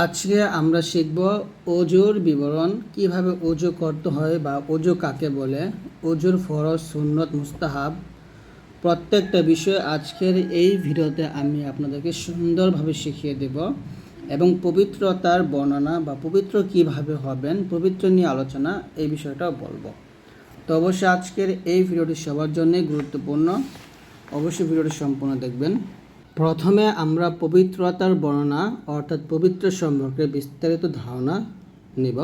আজকে আমরা শিখব অজুর বিবরণ, কীভাবে অজু করতে হয় বা অজু কাকে বলে। অজুর ফরজ, সুন্নত, মুস্তাহাব। প্রত্যেকটা বিষয় আজকের এই ভিডিওতে আমি আপনাদেরকে সুন্দরভাবে শিখিয়ে দেব এবং পবিত্রতার বর্ণনা বা পবিত্র কীভাবে হবেন, পবিত্র নিয়ে আলোচনা এই বিষয়টাও বলব। তো অবশ্যই আজকের এই ভিডিওটি সবার জন্যই গুরুত্বপূর্ণ। অবশ্যই ভিডিওটি সম্পূর্ণ দেখবেন। প্রথমে আমরা পবিত্রতার বর্ণনা, অর্থাৎ পবিত্র সম্পর্কে বিস্তারিত ধারণা নিব।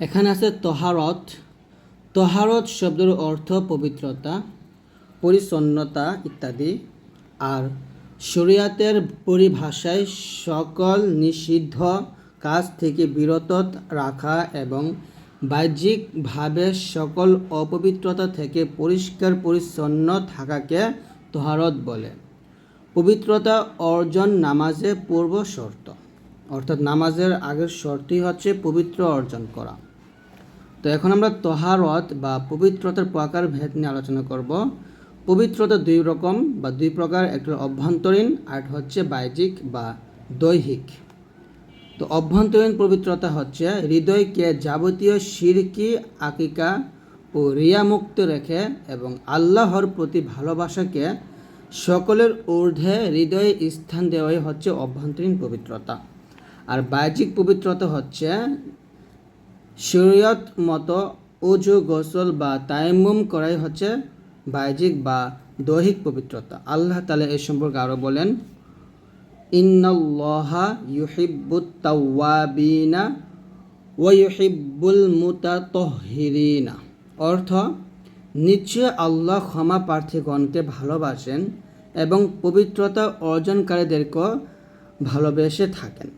এখানে আছে তহারত। তহারত শব্দের অর্থ পবিত্রতা, পরিচ্ছন্নতা ইত্যাদি। আর শরিয়াতের পরিভাষায় সকল নিষিদ্ধ কাজ থেকে বিরত রাখা এবং বাহ্যিকভাবে সকল অপবিত্রতা থেকে পরিষ্কার পরিচ্ছন্ন থাকাকে তহারত বলে। পবিত্রতা অর্জন নামাজে পূর্ব শর্ত। অর্থাৎ নামাজের আগের শর্তই হচ্ছে পবিত্র অর্জন করা। তো এখন আমরা তহারত বা পবিত্রতার প্রকার ভেদ নিয়ে আলোচনা করব। পবিত্রতা দুই রকম বা দুই প্রকার একটা অভ্যন্তরীণ আর হচ্ছে বাহ্যিক বা দৈহিক। তো অভ্যন্তরীণ পবিত্রতা হচ্ছে হৃদয়কে যাবতীয় শিরকি আকিকা ও রিয়ামুক্ত রেখে এবং আল্লাহর প্রতি ভালোবাসাকে সকলের ঊর্ধ্বে হৃদয়ে স্থান দেওয়াই হচ্ছে অভ্যন্তরীণ পবিত্রতা। আর বাহ্যিক পবিত্রতা হচ্ছে শরীয়ত মতো উজু গোসল বা তায়াম্মুম করাই হচ্ছে বাহ্যিক বা দৈহিক পবিত্রতা। আল্লাহ তালা এই সম্পর্কে আরও বলেন, ইন্নাল্লাহা ইউহিব্বুত তাওয়াবিনা ওয়া ইউহিব্বুল মুতাতহিরিনা। অর্থ নিশ্চয় আল্লাহ ক্ষমা প্রার্থীগণকে ভালোবাসেন এবং পবিত্রতা অর্জনকারীদেরকেও ভালোবেসে থাকেন।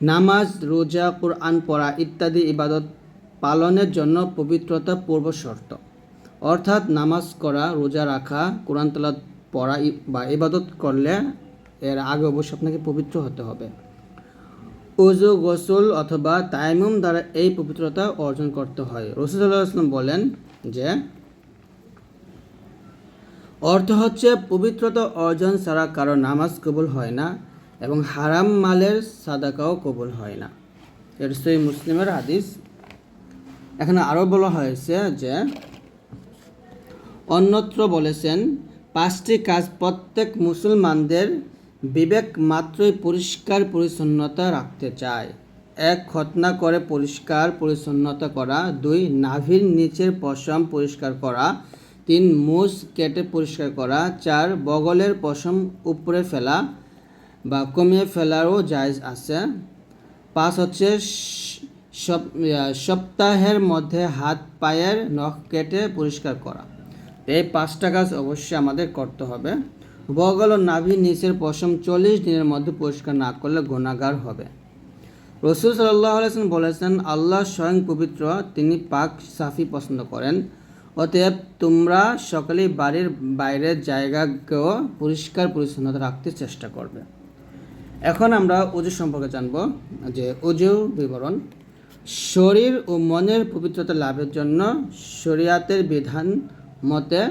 নামাজ, রোজা, কোরআন পড়া ইত্যাদি ইবাদত পালনের জন্য পবিত্রতা পূর্ব শর্ত। অর্থাৎ নামাজ করা, রোজা রাখা, কোরআন তালাত পড়া বা ইবাদত করলে এর আগে অবশ্যই আপনাকে পবিত্র হতে হবে। উজু গোসল অথবা তাইমুম দ্বারা এই পবিত্রতা অর্জন করতে হয়। রসুল্লাহ আসলাম বলেন যে অর্থ হচ্ছে পবিত্রতা অর্জন ছাড়া কারও নামাজ কবুল হয় না এবং হারাম মালের সাদাকাও কবুল হয় না। এর সেই মুসলিমের হাদিস। এখানে আরও বলা হয়েছে যে, অন্যত্র বলেছেন, পাঁচটি কাজ প্রত্যেক মুসলমানদের বিবেক মাত্রই পরিষ্কার পরিচ্ছন্নতা রাখতে চায়। এক খতনা করে পরিষ্কার পরিচ্ছন্নতা করা। দুই, নাভির নিচের পশম পরিষ্কার করা। তিন মুস কেটে পরিষ্কার করা, চার বগলের পশম উপরে ফেলা বা কমিয়ে ফেলারও জায়জ আছে। পাঁচ হচ্ছে সপ্তাহের মধ্যে হাত পায়ের নখ কেটে পরিষ্কার করা। এই পাঁচটা কাজ অবশ্যই আমাদের করতে হবে। বগল ও নাভি নিচের পশম চল্লিশ দিনের মধ্যে পরিষ্কার না করলে গুণাগার হবে। রসুল সাল্লাহ আলাইসলাম বলেছেন, আল্লাহ স্বয়ং পবিত্র, তিনি পাক সাফি পছন্দ করেন। অতএব তোমরা সকলেই বাড়ির বাইরের জায়গাকেও পরিষ্কার পরিচ্ছন্নতা রাখতে চেষ্টা করবে। এখন আমরা অজু সম্পর্কে জানব, যে অজু বিবরণ, শরীর ও মনের পবিত্রতা লাভের জন্য শরিয়াতের বিধান মতে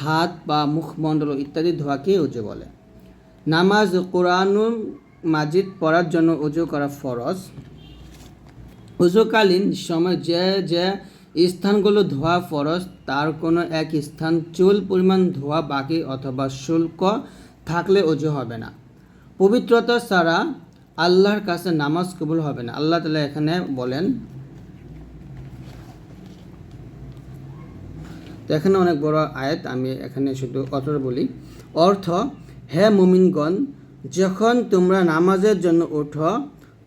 হাত বা মুখমণ্ডল ইত্যাদি ধোয়াকে অজু বলে। নামাজ ও কোরআনুল মাজিদ পড়ার জন্য অজু করা ফরজ। উজুকালীন সময় যে যে স্থানগুলো ধোয়া ফরজ তার কোনো এক স্থান চুল পরিমাণ ধোয়া বাকি অথবা শুল্ক থাকলে অজু হবে না। পবিত্রতা ছাড়া আল্লাহর কাছে নামাজ কবুল হবে না। আল্লাহ তালা এখানে বলেন এখানে অনেক বড় আয়াত, আমি এখানে শুধু অতর বলি। অর্থ, হে মুমিনগণ, যখন তোমরা নামাজের জন্য ওঠো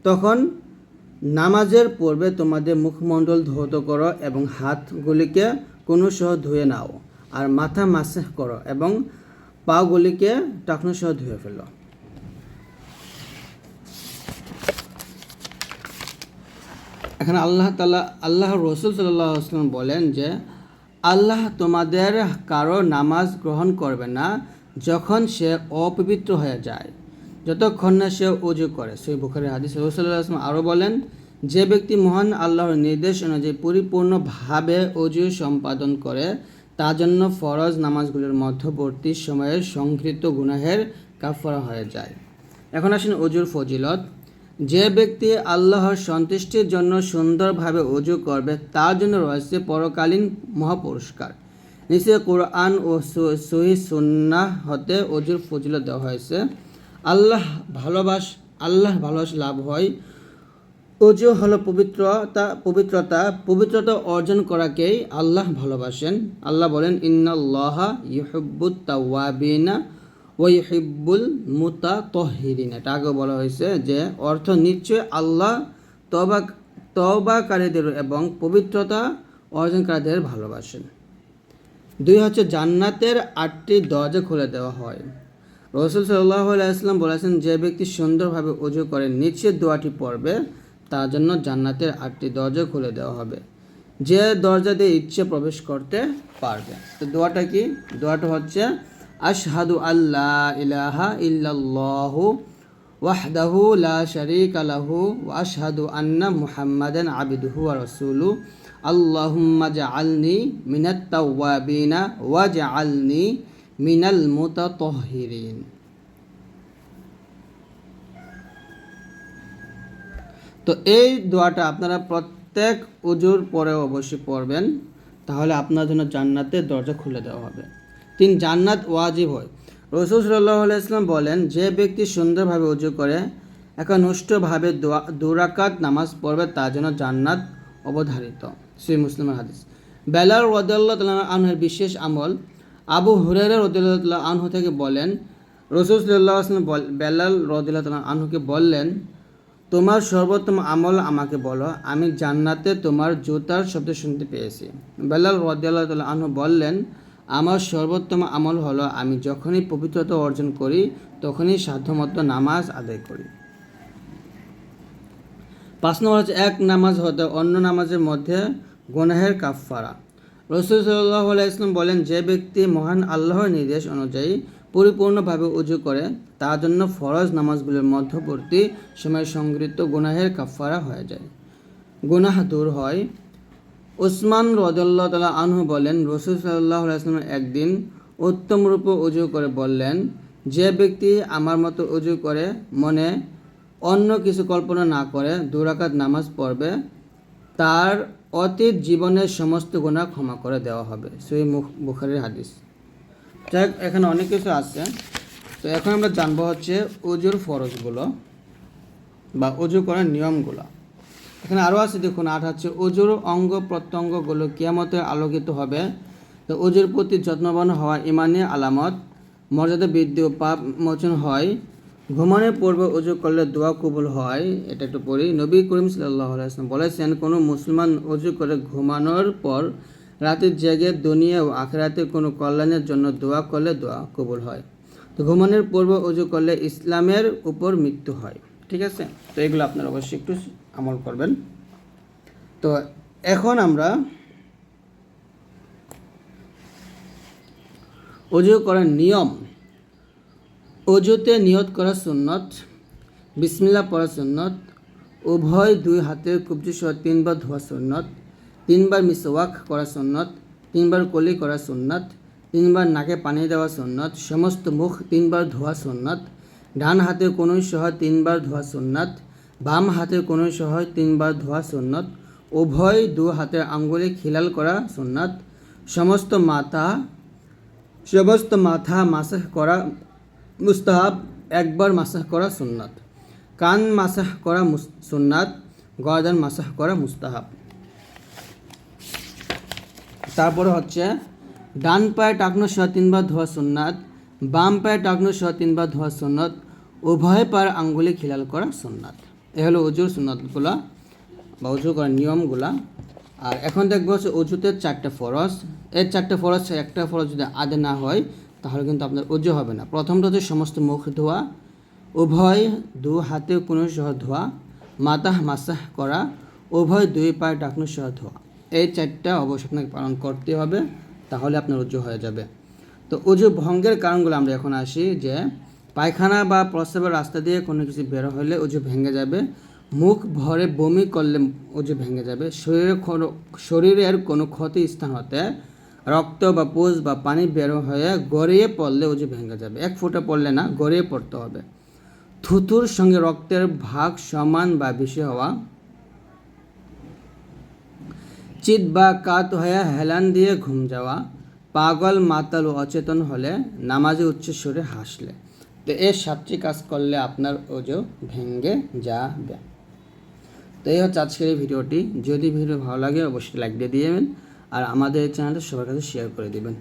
তখন নামাজের পূর্বে তোমাদের মুখমণ্ডল ধৌত করো এবং হাতগুলিকে কোনো সহ ধুয়ে নাও, আর মাথা মাসেহ করো এবং পাগুলিকে টাকনো সহ ধুয়ে ফেলো। এখানে আল্লাহ তালা আল্লাহ রসুল সাল্লাহ আসলাম বলেন যে, আল্লাহ তোমাদের কারও নামাজ গ্রহণ করবে না যখন সে অপবিত্র হয়ে যায়। যতক্ষণ না সে অজু করে। সেই বুখারি হাদিস রসুল্লাহ আরও বলেন, যে ব্যক্তি মহান আল্লাহর নির্দেশ অনুযায়ী পরিপূর্ণভাবে অজু সম্পাদন করে, তার জন্য ফরজ নামাজগুলির মধ্যবর্তী সময়ে সংঘৃত গুনাহের কাফারা হয়ে যায়। এখন আসেন অজুর ফজিলত। যে ব্যক্তি আল্লাহর সন্তুষ্টির জন্য সুন্দরভাবে অজু করবে, তার জন্য রয়েছে পরকালীন মহাপুরস্কার। নিচে কোরআন ও সহি সুন্নাহ হতে অজুর ফজিলত দেওয়া হয়েছে। আল্লাহ ভালোবাস আল্লাহ ভালোবাস লাভ হয়। অজু হলো পবিত্রতা পবিত্রতা পবিত্রতা অর্জন করাকেই আল্লাহ ভালোবাসেন। আল্লাহ বলেন, ইন্নাল্লাহ ইউহিব্বুত তাওয়াবিনা ওয়া ইউহিব্বুল মুতাতাহহিরিন এটা আগে বলা হয়েছে যে, অর্থ নিশ্চয় আল্লাহ তবা তওবাকারীদের এবং পবিত্রতা অর্জনকারীদের ভালোবাসেন। দুই হচ্ছে জান্নাতের আটটি দরজা খুলে দেওয়া হয়। রসুল সাল্লাহ আলাইসলাম বলেছেন, যে ব্যক্তি সুন্দরভাবে অজু করে নিচে দোয়াটি পড়বে, তার জন্য জান্নাতের আটটি দরজা খুলে দেওয়া হবে। যে দরজা দিয়ে ইচ্ছে প্রবেশ করতে পারবে। তো দোয়াটা কি? দোয়াটা হচ্ছে, আশহাদু আল্লাহ ইলাহা ইল্লাল্লাহু ওয়াহদাহু লা শারীকা লাহু ওয়া আশহাদু আন্না মুহাম্মাদান আবদুহু ওয়া রাসূলু। আল্লাহুম্মা জাআলনি মিনাত তাওয়াবিনা ওয়া জাআলনি মিনাল মুতাতাহহিরিন তো এই দোয়াটা আপনারা প্রত্যেক উজুর পরে অবশ্যই পড়বেন, তাহলে আপনার জন্য জান্নাতের দরজা খুলে দেওয়া হবে। তিন, জান্নাত ওয়াজিব হয়। রসুল সাল্লাহ ইসলাম বলেন, যে ব্যক্তি সুন্দরভাবে উজু করে একানুষ্ঠভাবে দুরাকাত নামাজ পড়বে, তার জন্য জান্নাত অবধারিত। শ্রী মুসলিমের হাদিস। বেলাল রদাল্লাহ আনহের বিশেষ আমল আবু হুরের রদুল্লাহ আনহু থেকে বলেন, রসুল সাল্লাহ আসলাম বেলাল রদুল্লাহ আনহুকে বললেন, তোমার সর্বোত্তম আমল আমাকে বলো, আমি জান্নাতে তোমার জুতার শব্দ শুনতে পেয়েছি। বেলাল রদিয়াল্লাহ তাল্লাহ আনহু বললেন, আমার সর্বোত্তম আমল হলো, আমি যখনই পবিত্রতা অর্জন করি, তখনই সাধ্যমতো নামাজ আদায় করি। পাঁচ নম্বর হচ্ছে, এক নামাজ হতে অন্য নামাজের মধ্যে গুনাহের কাফফারা। রসুল সাল্লাহ ইসলাম বলেন, যে ব্যক্তি মহান আল্লাহর নির্দেশ অনুযায়ী পরিপূর্ণভাবে উজু করে, তার জন্য ফরজ নামাজগুলির মধ্যবর্তী সময় সংগৃহীত গুনাহের কাফফারা হয়ে যায়। গুনাহ দূর হয়। ওসমান রদুল্লাহ তালা আনহু বলেন, রসুল সাল্লাহ ইসলামের একদিন উত্তম রূপে উজু করে বললেন, যে ব্যক্তি আমার মতো উজু করে, মনে অন্য কিছু কল্পনা না করে দুরাকাত নামাজ পড়বে, তার অতীত জীবনের সমস্ত গুণা ক্ষমা করে দেওয়া হবে। সেই বুখারির হাদিস। যাই এখানে অনেক কিছু আছে। তো এখন আমরা জানব হচ্ছে উজুর ফরজগুলো বা উজু করার নিয়মগুলো। এখানে আরও আছে, দেখুন, আট হচ্ছে অজুর অঙ্গ প্রত্যঙ্গগুলো কিয়ামতে আলোকিত হবে। তো অজুর প্রতি যত্নবান হওয়া ইমানে আলামত, মর্যাদা বৃদ্ধি ও পাপ মোচন হয়। ঘুমানোর পূর্বে অজু করলে দোয়া কবুল হয়, এটা একটু পড়ি। নবী করিম আলাইসলাম বলেছেন, কোনো মুসলমান অজু করে ঘুমানোর পর রাতে জেগে দুনিয়া ও আখেরাতে কোনো কল্যাণের জন্য দোয়া করলে দোয়া কবুল হয়। তো ঘুমানোর পূর্বে অজু করলে ইসলামের উপর মৃত্যু হয়। ঠিক আছে? তো এগুলো আপনারা অবশ্যই একটু আমল করবেন। তো এখন আমরা অজু করার নিয়ম অজুতে নিয়ত করা সুন্নত, বিসমিল্লা পড়া সুন্নত, উভয় দুই হাতের কবজি সহ তিনবার ধোয়া সুন্নত, তিনবার মিসওয়াক করা সুন্নত, তিনবার কলি করা সুন্নত, তিনবার নাকে পানি দেওয়া সুন্নত, সমস্ত মুখ তিনবার ধোয়া সুন্নত, ডান হাতে কোনো সহ তিনবার ধোয়া সুন্নত, বাম হাতের কোনো সহ তিনবার ধোয়া সুন্নত, উভয় দু হাতের আঙ্গুলে খিলাল করা সুন্নত, সমস্ত মাথা সমস্ত মাথা মাসাহ করা মুস্তাহাব একবার মাসাহ করা সুন্নাত। কান মাসাহ করা সুন্নাত গর্দান মাসাহ করা মুস্তাহাব। তারপরে হচ্ছে, ডান পায়ে টাকনো সহ তিনবার ধোয়া সুন্নাত, বাম পায়ে টাকনো সহ তিনবার ধোয়া সুন্নত, উভয় পায়ের আঙ্গুলি খিলাল করা সুন্নাত। এ হলো উজুর সুন্নাতগুলা বা উজু করার নিয়মগুলা। আর এখন দেখব হচ্ছে চারটে ফরজ। এর চারটে ফরজ, একটা ফরজ যদি আদে না হয় তাহলে কিন্তু আপনার উজু হবে না। প্রথমটা হচ্ছে সমস্ত মুখ ধোয়া, উভয় দু হাতে কোনো সহ ধোয়া, মাতাহ মাসাহ করা, উভয় দুই পায়ে ডাকনো সহ ধোয়া। এই চারটা অবশ্যই আপনাকে পালন করতে হবে, তাহলে আপনার উজু হয়ে যাবে। তো উজু ভঙ্গের কারণগুলো আমরা এখন আসি যে, পায়খানা বা প্রস্রাবের রাস্তা দিয়ে কোনো কিছু বের হলে উজু ভেঙে যাবে। মুখ ভরে বমি করলে উজু ভেঙে যাবে। শরীরে শরীরের কোনো ক্ষতি স্থান হতে রক্ত বা পুজ বা পানি বের হয়ে গড়িয়ে পড়লে উজু ভেঙে যাবে। এক ফুটা পড়লে না, গড়িয়ে পড়তে হবে। থুতুর সঙ্গে রক্তের ভাগ সমান বা বেশি হওয়া। চিত বা কাত হয়ে হেলান দিয়ে ঘুম যাওয়া। পাগল, মাতাল অচেতন হলে নামাজে উচ্চ সুরে হাসলে। তো এই সাতটি কাজ করলে আপনার ওজো ভেঙে যাবে। তো এই হচ্ছে আজকের এই ভিডিওটি। যদি ভিডিও ভালো লাগে, অবশ্যই লাইক দিয়ে দিবেন। আর আমাদের চ্যানেলটা সবার কাছে শেয়ার করে দিবেন।